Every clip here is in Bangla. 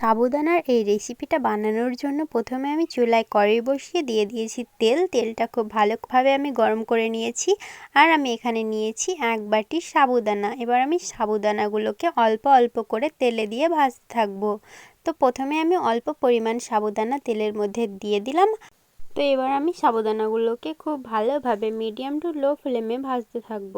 সাবুদানার এই রেসিপিটা বানানোর জন্য প্রথমে আমি চুলায় কড়াই বসিয়ে দিয়ে দিয়েছি তেল। তেলটা খুব ভালোভাবে আমি গরম করে নিয়েছি আর আমি এখানে নিয়েছি এক বাটি সাবুদানা। এবার আমি সাবুদানাগুলোকে অল্প অল্প করে তেলে দিয়ে ভাজতে থাকব। তো প্রথমে আমি অল্প পরিমাণ সাবুদানা তেলের মধ্যে দিয়ে দিলাম। তো এবার আমি সাবুদানাগুলোকে খুব ভালোভাবে মিডিয়াম টু লো ফ্লেমে ভাজতে থাকব।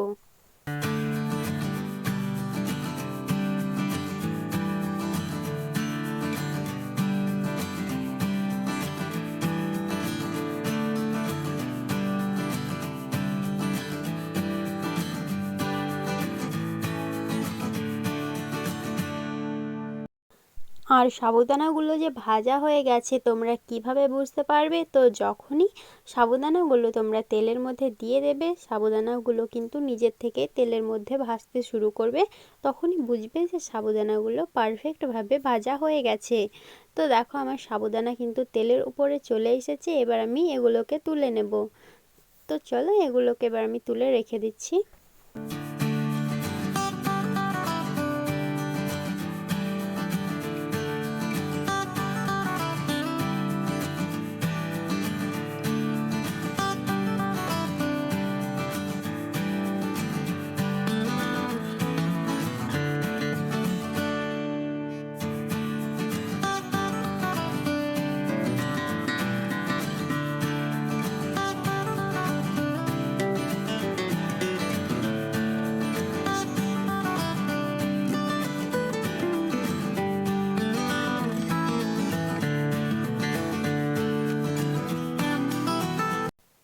আর সাবুদানাগুলো যে ভাজা হয়ে গেছে তোমরা কীভাবে বুঝতে পারবে? তো যখনই সাবুদানাগুলো তোমরা তেলের মধ্যে দিয়ে দেবে সাবুদানাগুলো কিন্তু নিজের থেকে তেলের মধ্যে ভাজতে শুরু করবে, তখনই বুঝবে যে সাবুদানাগুলো পারফেক্টভাবে ভাজা হয়ে গেছে। তো দেখো আমার সাবুদানা কিন্তু তেলের উপরে চলে এসেছে, এবার আমি এগুলোকে তুলে নেব। তো চলো এগুলোকে এবার আমি তুলে রেখে দিচ্ছি।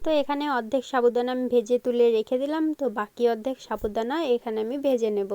তো এখানে অর্ধেক সাবুদানা আমি ভেজে তুলে রেখে দিলাম, তো বাকি অর্ধেক সাবুদানা এখানে আমি ভেজে নেব।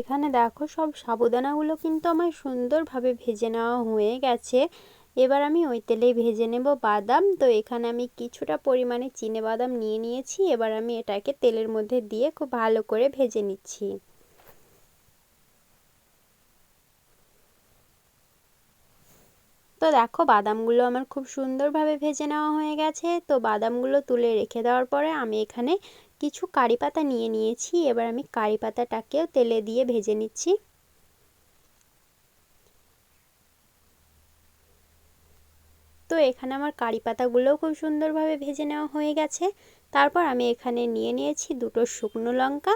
এখানে দেখো সব সাবুদানাগুলো কিন্তু আমার সুন্দরভাবে ভেজে নেওয়া হয়ে গেছে। এবার আমি ওই তেলেই ভেজে নেব বাদাম। তো এখানে আমি কিছুটা পরিমাণে চিনে বাদাম নিয়ে নিয়েছি। এবার আমি এটাকে তেলের মধ্যে দিয়ে খুব ভালো করে ভেজে নিচ্ছি। তো দেখো বাদামগুলো আমার খুব সুন্দরভাবে ভেজে নেওয়া হয়ে গেছে। তো বাদামগুলো তুলে রেখে দেওয়ার পরে আমি এখানে কিছু কারি পাতা নিয়ে নিয়েছি, এবার আমি কারি পাতাটাকেও তেলে দিয়ে ভেজে নিচ্ছি। তো এখানে আমার কারি পাতাগুলোও খুব সুন্দরভাবে ভেজে নেওয়া হয়ে গেছে। তারপর আমি এখানে নিয়ে নিয়েছি দুটো শুকনো লঙ্কা।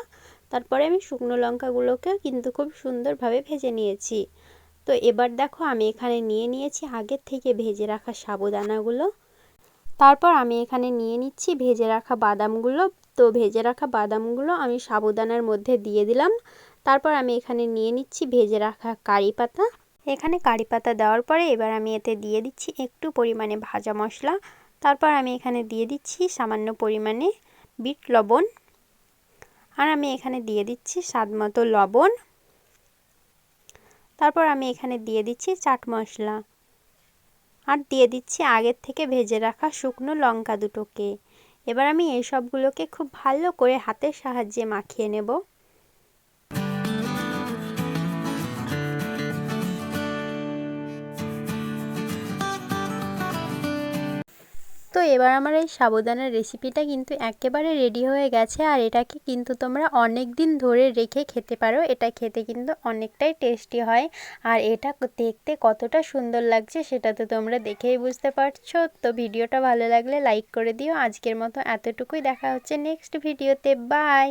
তারপরে আমি শুকনো লঙ্কাগুলোকেও কিন্তু খুব সুন্দরভাবে ভেজে নিয়েছি। তো এবার দেখো আমি এখানে নিয়ে নিয়েছি আগের থেকে ভেজে রাখা সাবুদানাগুলো। তারপর আমি এখানে নিয়ে নিচ্ছি ভেজে রাখা বাদামগুলো তো ভেজে রাখা বাদামগুলো আমি সাবুদানার মধ্যে দিয়ে দিলাম। তারপর আমি এখানে নিয়ে নিচ্ছি ভেজে রাখা কারি পাতা। এখানে কারি পাতা দেওয়ার পরে এবার আমি এতে দিয়ে দিচ্ছি একটু পরিমাণে ভাজা মশলা। তারপর আমি এখানে দিয়ে দিচ্ছি সামান্য পরিমাণে বিট লবণ। আর আমি এখানে দিয়ে দিচ্ছি স্বাদ মতো লবণ। তারপর আমি এখানে দিয়ে দিচ্ছি চাট মশলা। আর দিয়ে দিচ্ছি আগের থেকে ভেজে রাখা শুকনো লঙ্কা দুটোকে। এবার আমি এই সবগুলোকে খুব ভালো করে হাতের সাহায্যে মাখিয়ে নেব। তো এবার আমার এই সাবুদানার রেসিপিটা কিন্তু একেবারে রেডি হয়ে গেছে আর এটাকে কিন্তু তোমরা অনেক দিন ধরে রেখে খেতে পারো। এটা খেতে কিন্তু অনেকটাই টেস্টি হয় আর এটা দেখতে কতটা সুন্দর লাগছে সেটা তো তোমরা দেখেই বুঝতে পারছ। তো ভিডিওটা ভালো লাগলে লাইক করে দিও। আজকের মতো এতটুকুই। দেখা হচ্ছে নেক্সট ভিডিওতে বাই